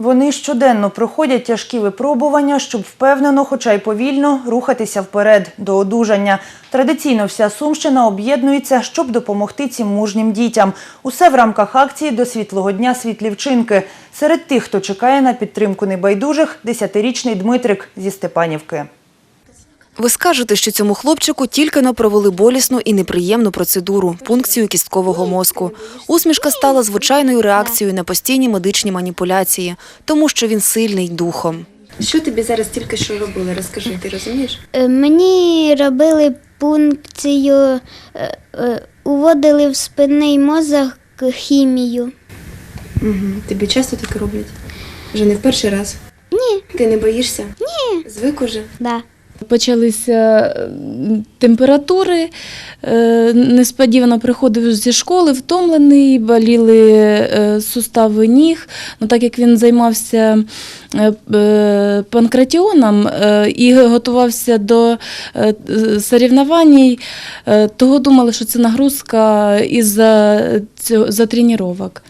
Вони щоденно проходять тяжкі випробування, щоб впевнено, хоча й повільно, рухатися вперед до одужання. Традиційно вся Сумщина об'єднується, щоб допомогти цим мужнім дітям. Усе в рамках акції до світлого дня світлі вчинки. Серед тих, хто чекає на підтримку небайдужих, десятирічний Дмитрик зі Степанівки. Ви скажете, що цьому хлопчику тільки но провели болісну і неприємну процедуру – пункцію кісткового мозку. Усмішка стала звичайною реакцією на постійні медичні маніпуляції, тому що він сильний духом. Що тобі зараз тільки що робили? Розкажи, ти розумієш? Е, Мені робили пункцію, е, е, уводили в спинний мозок хімію. Угу. Тобі часто таке роблять? Вже не в перший раз? Ні, Ти не боїшся? Ні. Звик уже? да. Почалися температури, е, несподівано приходив зі школи, втомлений, боліли е, сустави ніг. Ну, так як він займався е, панкратіоном і готувався до е, того думали, що це нагрузка із-за цього- за тренувань.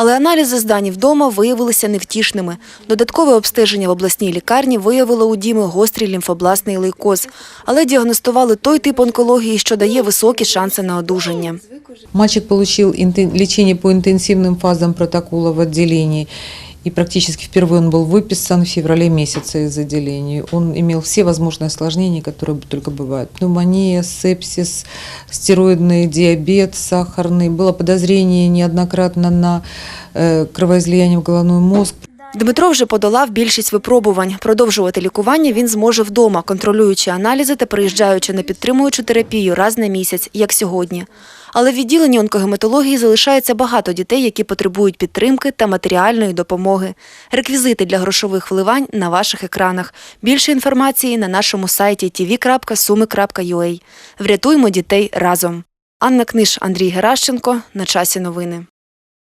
Але аналізи здані вдома виявилися невтішними. Додаткове обстеження в обласній лікарні виявило у Діми гострий лімфобластний лейкоз, але діагностували той тип онкології, що дає високі шанси на одужання. Мальчик отримав лічення по інтенсивним фазам протоколу в отделении И практически впервые он был выписан в феврале месяце из отделения. Он имел все возможные осложнения, которые б- только бывают. Пневмония, сепсис, стероидный диабет, сахарный. Было подозрение неоднократно на э, кровоизлияние в головной мозг. Дмитро вже подолав більшість випробувань. Продовжувати лікування він зможе вдома, контролюючи аналізи та приїжджаючи на підтримуючу терапію раз на місяць, як сьогодні. Але в відділенні онкогематології залишається багато дітей, які потребують підтримки та матеріальної допомоги. Реквізити для грошових вливань на ваших екранах. Більше інформації на нашому сайті tv.sumi.ua. Врятуймо дітей разом. Анна Книж, Андрій Геращенко. На часі новини.